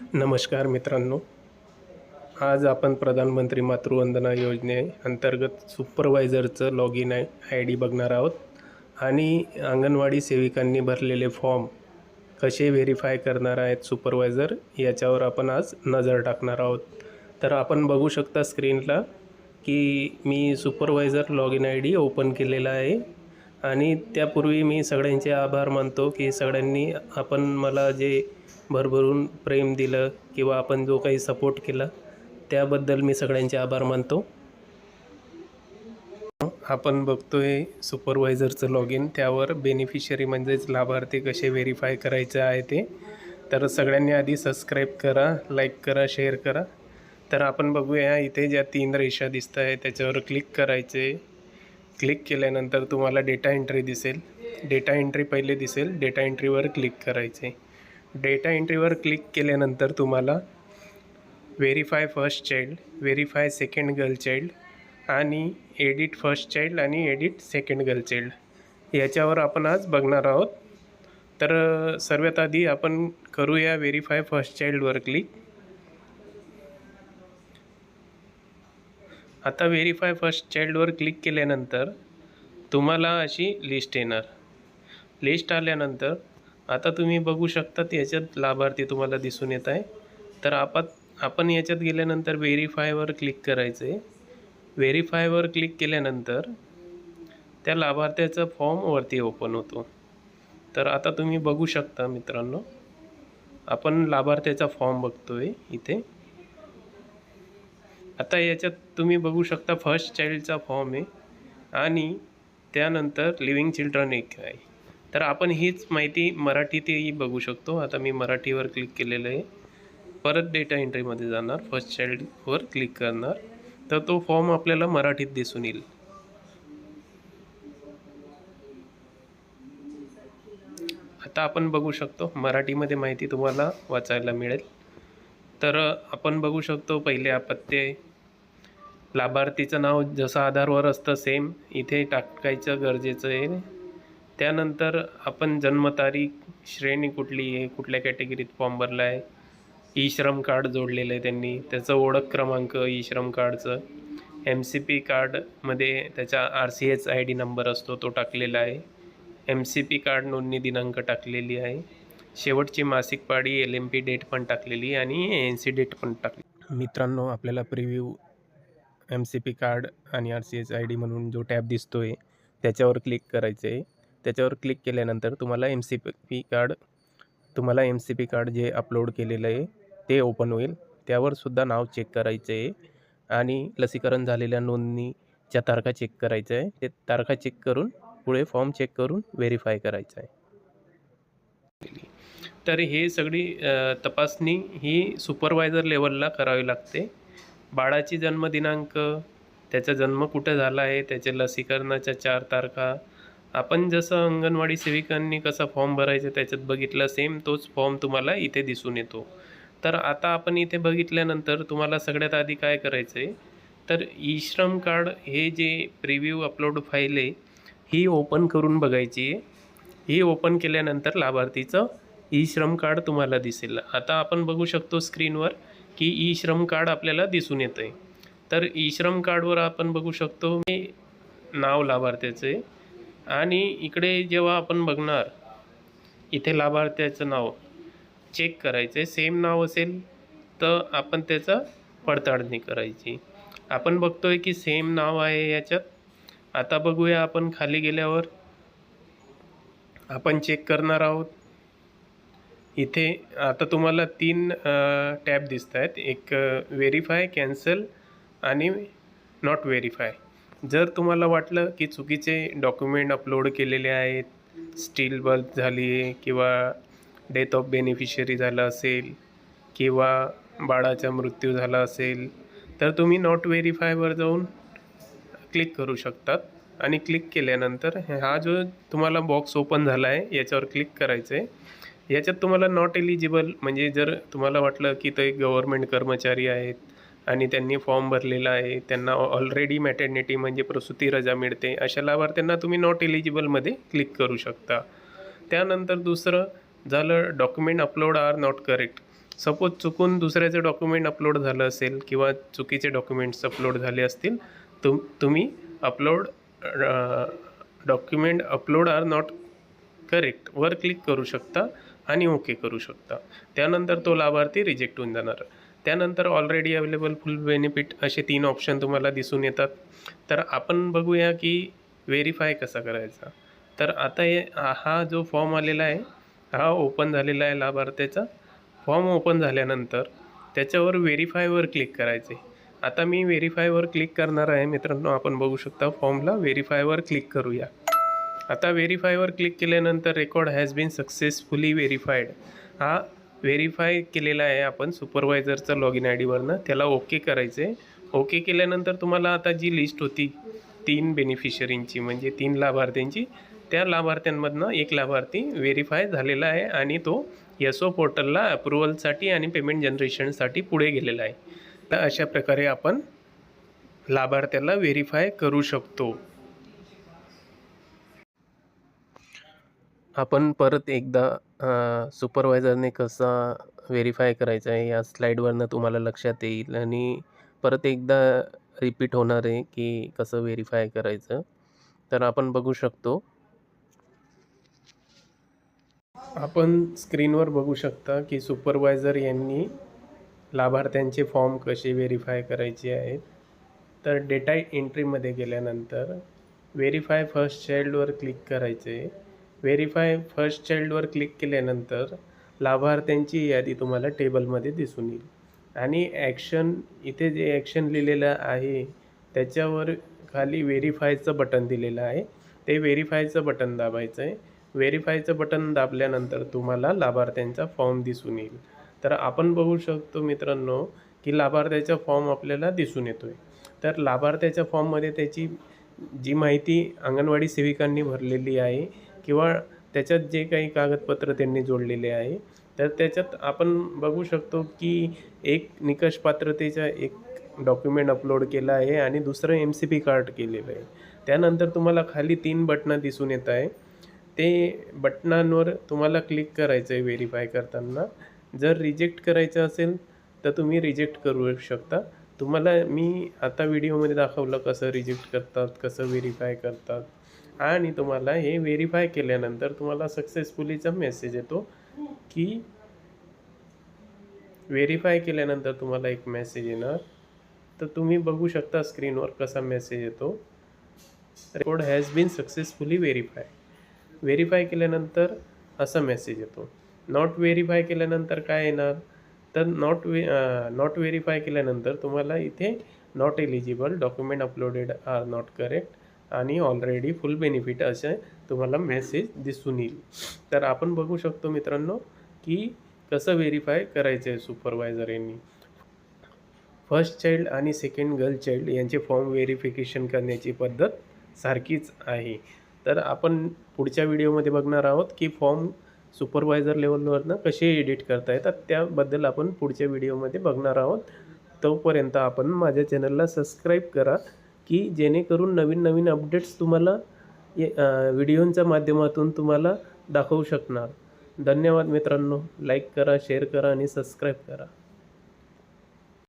नमस्कार मित्रांनो. आज आपण प्रधानमंत्री मातृवंदना योजने अंतर्गत सुपरवायझरचं log in I I D बघणार आहोत. आणि अंगणवाडी सेविकांनी भरलेले फॉर्म कसे व्हेरीफाय करणार आहेत सुपरवायझर याच्यावर आपण आज नजर टाकणार आहोत. तर आपण बघू शकता स्क्रीनला की मी supervisor log in I D open केलेला आहे. आणि त्यापूर्वी मी सगळ्यांचे आभार मानतो की सगळ्यांनी आपण मला जे भरभरून प्रेम दिलं किंवा आपण जो काही सपोर्ट केला त्याबद्दल मी सगळ्यांचे आभार मानतो. आपण बघतोय सुपरवायझरचं लॉग इन त्यावर बेनिफिशरी म्हणजेच लाभार्थी कसे व्हेरीफाय करायचे आहे ते. तर सगळ्यांनी आधी सबस्क्राईब करा लाईक करा शेअर करा. तर आपण बघूया इथे ज्या तीन रेषा दिसत आहे त्याच्यावर क्लिक करायचे. क्लिक केल्यानंतर तुम्हाला डेटा एंट्री दिसेल. डेटा एंट्री पहिले दिसेल. डेटा एंट्रीवर क्लिक करायचे. डेटा एंट्रीवर क्लिक केल्यानंतर तुम्हाला verify first child verify second girl child आणि एडिट फर्स्ट चाइल्ड आणि एडिट सेकंड गर्ल चाइल्ड याच्यावर आपण आज बघणार आहोत. तर सर्वात आधी आपण करूया व्हेरीफाय फर्स्ट चाइल्डवर क्लिक. आता व्हेरीफाय फर्स्ट चाइल्डवर क्लिक केल्यानंतर तुम्हाला अशी लिस्ट येणार. लिस्ट आल्यानंतर आता तुम्ही बघू शकता याच्यात लाभार्थी तुम्हाला दिसून येत आहे. तर आपण आपण याच्यात गेल्यानंतर व्हेरीफायवर क्लिक करायचं. आहे व्हेरीफायवर क्लिक केल्यानंतर त्या लाभार्थ्याचा फॉर्म वरती ओपन होतो. तर आता तुम्ही बघू शकता मित्रांनो आपण लाभार्थ्याचा फॉर्म बघतो आहे इथे. आता याच्यात तुम्ही बघू शकता फर्स्ट चाइल्डचा फॉर्म आहे. आणि त्यानंतर लिव्हिंग चिल्ड्रन एक आहे. तर आपण हीच माहिती मराठीतही बघू शकतो. आता मी मराठीवर क्लिक केलेलं आहे. परत डेटा एंट्रीमध्ये जाणार. फर्स्ट चाइल्डवर क्लिक करणार. तर तो फॉर्म आपल्याला मराठीत दिसून येईल. आता आपण बघू शकतो. मराठीमध्ये माहिती तुम्हाला वाचायला मिळेल. तर आपण बघू शकतो पहिले अपत्य लाभार्थीचं नाव जसं आधारवर असतं सेम इथे टाकायचं गरजेचं आहे. त्यानंतर आपण जन्मतारीख श्रेणी कुठली आहे कुठल्या कॅटेगरीत फॉर्म भरला आहे ई श्रम कार्ड जोडलेलं आहे त्यांनी. त्याचं ओळख क्रमांक ई श्रम कार्डचं. एम सी पी कार्डमध्ये त्याचा R C H I D number असतो तो टाकलेला आहे. एम सी पी कार्ड नोंदणी दिनांक टाकलेली आहे. शेवटची मासिक पाळी एल एम पी डेट पण टाकलेली आणि एन सी डेट पण टाकली मित्रांनो आपल्याला preview M C P card आणि R C S I D म्हणून जो टॅब दिसतो आहे त्याच्यावर क्लिक करायचं आहे त्याच्यावर क्लिक केल्यानंतर तुम्हाला एम सी पी कार्ड तुम्हाला एम सी पी कार्ड जे अपलोड केलेलं आहे ते ओपन होईल. त्यावर सुद्धा नाव चेक करायचं आहे आणि लसीकरण झालेल्या नोंदणीच्या तारखा चेक करायचं आहे ते तारखा चेक करून पुढे फॉर्म चेक करून व्हेरीफाय करायचं आहे तर हे सगळी तपासणी ही सुपरवायझर लेवलला करावी लागते. बाळाची जन्मदिनांक त्याचा जन्म कुठं झाला आहे त्याच्या लसीकरणाच्या चार तारखा. आपण जसं अंगणवाडी सेविकांनी कसा फॉर्म भरायचा त्याच्यात बघितलं सेम तोच फॉर्म तुम्हाला इथे दिसून येतो. तर आता आपण इथे बघितल्यानंतर तुम्हाला सगळ्यात आधी काय करायचं आहे तर ई श्रम कार्ड हे जे प्रिव्ह्यू अपलोड फाईल आहे ही ओपन करून बघायची आहे. ही ओपन केल्यानंतर लाभार्थीचं ई श्रम कार्ड तुम्हाला दिसेल. आता आपण बघू शकतो स्क्रीनवर की ई श्रम कार्ड आपल्याला दिसून येतं आहे तर ई श्रम कार्डवर आपण बघू शकतो हे नाव लाभार्थ्याचे. आहे आणि इकडे जेव्हा आपण बघणार इथे लाभार्थ्याचं नाव चेक करायचं आहे सेम नाव असेल तर आपण त्याचा पडताळणी करायची. आपण बघतोय की सेम नाव आहे याच्यात. आता बघूया आपण खाली गेल्यावर. आपण चेक करणार आहोत. इथे आता तुम्हाला तीन टॅब दिसत आहेत एक व्हेरीफाय कॅन्सल आणि नॉट व्हेरीफाय जर तुम्हाला वाटलं की चुकीचे डॉक्युमेंट अपलोड केलेले आहेत स्टील बल्ब झाली आहे किंवा डेथ ऑफ बेनिफिशरी झालं असेल किंवा बाळाचा मृत्यू झाला असेल तर तुम्ही नॉट व्हेरीफायवर जाऊन क्लिक करू शकतात. आणि क्लिक केल्यानंतर हा जो तुम्हाला बॉक्स ओपन झाला आहे याच्यावर क्लिक करायचं आहे याच्यात तुम्हाला नॉट एलिजिबल म्हणजे जर तुम्हाला वाटलं की ते गव्हर्मेंट कर्मचारी आहेत आणि त्यांनी फॉर्म भरलेला आहे त्यांना ऑलरेडी मॅटर्निटी म्हणजे प्रसूती रजा मिळते अशा लाभार्थ्यांना तुम्ही नॉट एलिजिबलमध्ये क्लिक करू शकता. त्यानंतर दुसरं झालं document upload are not correct suppose चुकून दुसऱ्याचे डॉक्युमेंट अपलोड झालं असेल किंवा चुकीचे डॉक्युमेंट्स अपलोड झाले असतील तुम तुम्ही upload document upload are not correct. वर क्लिक करू शकता आणि ओके करू शकता. त्यानंतर तो लाभार्थी रिजेक्ट होऊन जाणार. त्यानंतर ऑलरेडी अवेलेबल फुल बेनिफिट असे तीन ऑप्शन तुम्हाला दिसून येतात. तर आपण बघूया की व्हेरीफाय कसा करायचा. तर आता हे हा जो फॉर्म आलेला आहे हा ओपन झालेला आहे लाभार्थ्याचा. फॉर्म ओपन झाल्यानंतर त्याच्यावर व्हेरीफायवर क्लिक करायचे. आता मी व्हेरीफायवर क्लिक करणार आहे मित्रांनो. आपण बघू शकता फॉर्मला व्हेरीफायवर क्लिक करूया. आता व्हेरीफायवर क्लिक केल्यानंतर record has been successfully verified हा व्हेरीफाय केलेला आहे आपण सुपरवायझरचा लॉग इन आय डीवरनं त्याला ओके करायचं आहे ओके केल्यानंतर तुम्हाला आता जी लिस्ट होती तीन बेनिफिशरींची म्हणजे तीन लाभार्थ्यांची त्या लाभार्थ्यांमधनं एक लाभार्थी व्हेरीफाय झालेला आहे आणि तो यसो ओ पोर्टलला अप्रुव्हलसाठी आणि पेमेंट जनरेशनसाठी पुढे गेलेला आहे. तर अशा प्रकारे आपण लाभार्थ्याला व्हेरीफाय करू शकतो. आपण परत एकदा सुपरवायझरने कसा व्हेरीफाय करायचा आहे या स्लाईडवरनं तुम्हाला लक्षात येईल आणि परत एकदा रिपीट होणार आहे की कसं व्हेरीफाय करायचं. तर आपण बघू शकतो. आपण स्क्रीनवर बघू शकता की सुपरवायझर यांनी लाभार्थ्यांचे फॉर्म कसे व्हेरीफाय करायचे आहेत. तर डेटा एंट्रीमध्ये गेल्यानंतर व्हेरीफाय फर्स्ट चाइल्डवर क्लिक करायचे. व्हेरीफाय फर्स्ट चाइल्डवर क्लिक केल्यानंतर लाभार्थ्यांची यादी तुम्हाला टेबलमध्ये दिसून येईल. आणि ॲक्शन इथे जे ॲक्शन लिहिलेलं आहे त्याच्यावर खाली व्हेरीफायचं बटन दिलेलं आहे. ते व्हेरीफायचं बटन दाबायचं आहे. व्हेरीफायचं बटन दाबल्यानंतर तुम्हाला लाभार्थ्यांचा फॉर्म दिसून येईल. तर आपण बघू शकतो मित्रांनो की लाभार्थ्याचा फॉर्म आपल्याला दिसून येतो आहे तर लाभार्थ्याच्या फॉर्ममध्ये त्याची जी माहिती अंगणवाडी सेविकांनी भरलेली आहे किंवा त्याच्यात जे काही कागदपत्र त्यांनी जोडलेले आहे तर त्याच्यात आपण बघू शकतो की एक निकष पात्रतेचा एक डॉक्युमेंट अपलोड केला आहे आणि दुसरं एम सी पी कार्ड केलेलं आहे. त्यानंतर तुम्हाला खाली तीन बटणं दिसून येत आहे. ते बटनांवर तुम्हाला क्लिक करायचं आहे व्हेरीफाय करताना. जर रिजेक्ट करायचं असेल तर तुम्ही रिजेक्ट करू शकता. तुम्हाला मी आता व्हिडिओमध्ये दाखवलं कसं रिजेक्ट करतात कसं व्हेरीफाय करतात. आणि तुम्हाला हे व्हेरीफाय केल्यानंतर तुम्हाला सक्सेसफुलीचा मेसेज येतो की व्हेरीफाय केल्यानंतर तुम्हाला एक मेसेज येणार. तर तुम्ही बघू शकता स्क्रीनवर कसा मेसेज येतो. Record has been successfully verify verify केल्यानंतर असा मेसेज येतो. नॉट व्हेरीफाय केल्यानंतर काय येणार? तर नॉट वे नॉट व्हेरीफाय केल्यानंतर तुम्हाला इथे not eligible document uploaded are not correct आणि ऑलरेडी फुल बेनिफिट असे तुम्हाला मेसेज दिसून येईल. तर आपण बघू शकतो मित्रांनो की कसं व्हेरीफाय करायचं आहे सुपरवायझर यांनी. फर्स्ट चाइल्ड आणि सेकंड गर्ल चाइल्ड यांचे फॉर्म व्हेरिफिकेशन करण्याची पद्धत सारखीच आहे. तर आपण पुढच्या व्हिडिओमध्ये बघणार आहोत की फॉर्म सुपरवायझर लेवलवरनं कसे एडिट करता येतात त्याबद्दल आपण पुढच्या व्हिडिओमध्ये बघणार आहोत. तोपर्यंत आपण माझ्या चॅनलला सबस्क्राईब करा. की जेणेकरून नवीन नवीन अपडेट्स तुम्हाला व्हिडिओंच्या माध्यमातून तुम्हाला दाखवू शकणार. धन्यवाद मित्रांनो. लाईक करा शेअर करा आणि सबस्क्राईब करा.